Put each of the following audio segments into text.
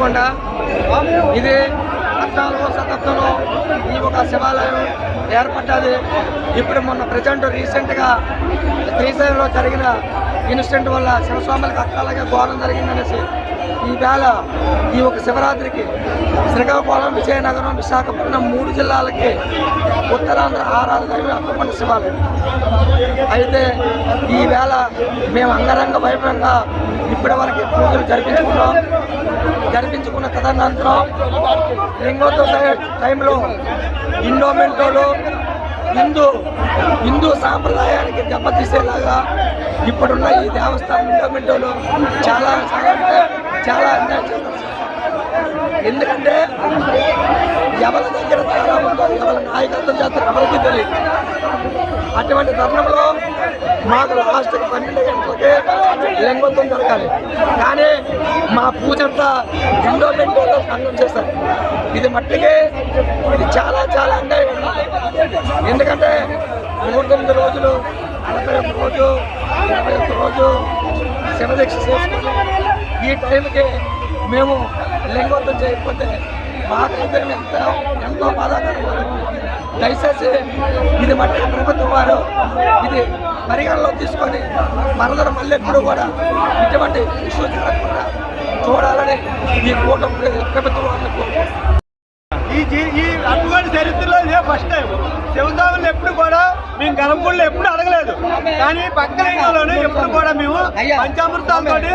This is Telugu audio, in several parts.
కొండ ఇది పద్నాలుగో శతాబ్దంలో ఈ ఒక శివాలయం ఏర్పడ్డది. ఇప్పుడు మొన్న ప్రజెంట్ రీసెంట్గా శ్రీశైలంలో జరిగిన ఇన్సిడెంట్ వల్ల శివస్వాములకు అక్కలాగే ఘోరం జరిగిందనేసి ఈవేళ ఈ ఒక శివరాత్రికి శ్రీకాకుళం విజయనగరం విశాఖపట్నం మూడు జిల్లాలకి ఉత్తరాంధ్ర ఆరాధన అప్పకొండ శివాలయం. అయితే ఈ వేళ మేము అంగరంగ వైభవంగా ఇప్పటి వరకు పూజలు జరిపించుకున్నాం. జరిపించుకున్న తదనంతరం లింగోత్సవ టైంలో ఇండోమెంటోలు హిందూ హిందూ సాంప్రదాయానికి దెబ్బతీసేలాగా ఇప్పుడున్న ఈ దేవస్థానం ఇండోమెంటోలు చాలా చాలా చాలా అన్యాయం చేస్తారు ఎందుకంటే ఎవరి దగ్గర చాలా ఉందో ఎవరి నాయకత్వం చేస్తారు ఎవరికి తెలియదు. అటువంటి తరుణంలో మాకు లాస్ట్కి పన్నెండు గంటలకే లింగోత్సవం జరగాలి. కానీ మా పూజ అంతా రెండో గంటలో భంగం చేస్తారు ఇది మట్టికి ఇది చాలా చాలా అన్యాయం ఎందుకంటే నూట తొమ్మిది రోజులు నలభై ఒక్క రోజు ఇరవై ఒక్క రోజు శివదీక్ష చేసుకుని ఈ టైంకి మేము లింగోత్వం చేయకపోతే మాకైతే ఎంత ఎంతో బాధాకరంగా దయచేసి ఇది మట్టి ప్రభుత్వం వారు ఇది పరిగణలో తీసుకొని మనందరం మళ్ళీ ఎప్పుడు కూడా ఇటువంటి ఇష్యూ జరగకుండా చూడాలని ఈ కూటమి ప్రభుత్వం వారిని కోరుకుంటున్నాను. ఈ జీ- ఈ అటువంటి చరిత్రలో ఇదే ఫస్ట్ టైం శివదాములు ఎప్పుడు కూడా మేము గర్భగుళ్ళు ఎప్పుడు అడగలేదు. కానీ పక్కన ఎప్పుడు కూడా మేము పంచామృతాలతోటి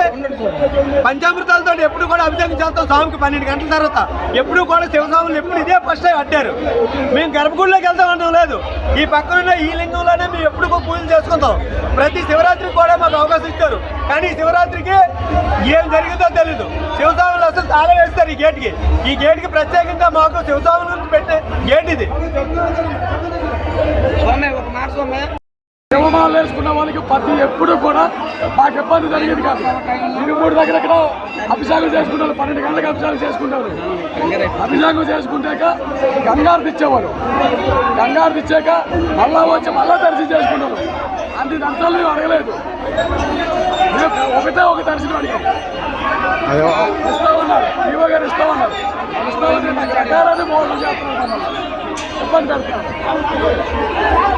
పంచామృతాలతో ఎప్పుడు కూడా అభిషేకం చేస్తాం స్వామికి పన్నెండు గంటల తర్వాత. ఎప్పుడు కూడా శివస్వాములు ఎప్పుడు ఇదే ఫస్ట్ టైం అట్టారు. మేము గర్భగుడిలోకి వెళ్తాం అనడం లేదు. ఈ పక్కన ఉన్న ఈ లింగంలోనే మేము ఎప్పుడు పూజలు చేసుకుంటాం. ప్రతి శివరాత్రికి కూడా మాకు అవకాశం ఇచ్చారు. కానీ శివరాత్రికి ఏం జరిగిందో తెలీదు. శివస్వాములు అసలు తాళం వేస్తారు ఈ గేట్కి ఈ గేట్కి ప్రత్యేకంగా మాకు శివస్వాముల పెట్టే గేట్ ఇది. శివమాలు వేసుకున్న వాళ్ళకి ప్రతి ఎప్పుడు కూడా మాకు ఇబ్బంది జరిగేది కాదు. ఇరుమూడు దగ్గర ఇక్కడ అభిషేకం చేసుకుంటారు. పన్నెండు గంటలకు అభిషేకం చేసుకుంటారు. అభిషేకం చేసుకుంటాక గంగారు తెచ్చేవారు. గంగారు తెచ్చాక మళ్ళా వచ్చి మళ్ళా దర్శనం చేసుకుంటారు. అన్ని దర్శనాలు మేము అడగలేదు. ఒకటే ఒక దర్శనం అడిగాం. ఇస్తా ఉన్నారు. ఈవో గారు ఇస్తా ఉన్నారు. ఇస్తా మోసం చేస్తున్నారు. మమ్మల్ని. ఇబ్బంది పెడుతున్నారు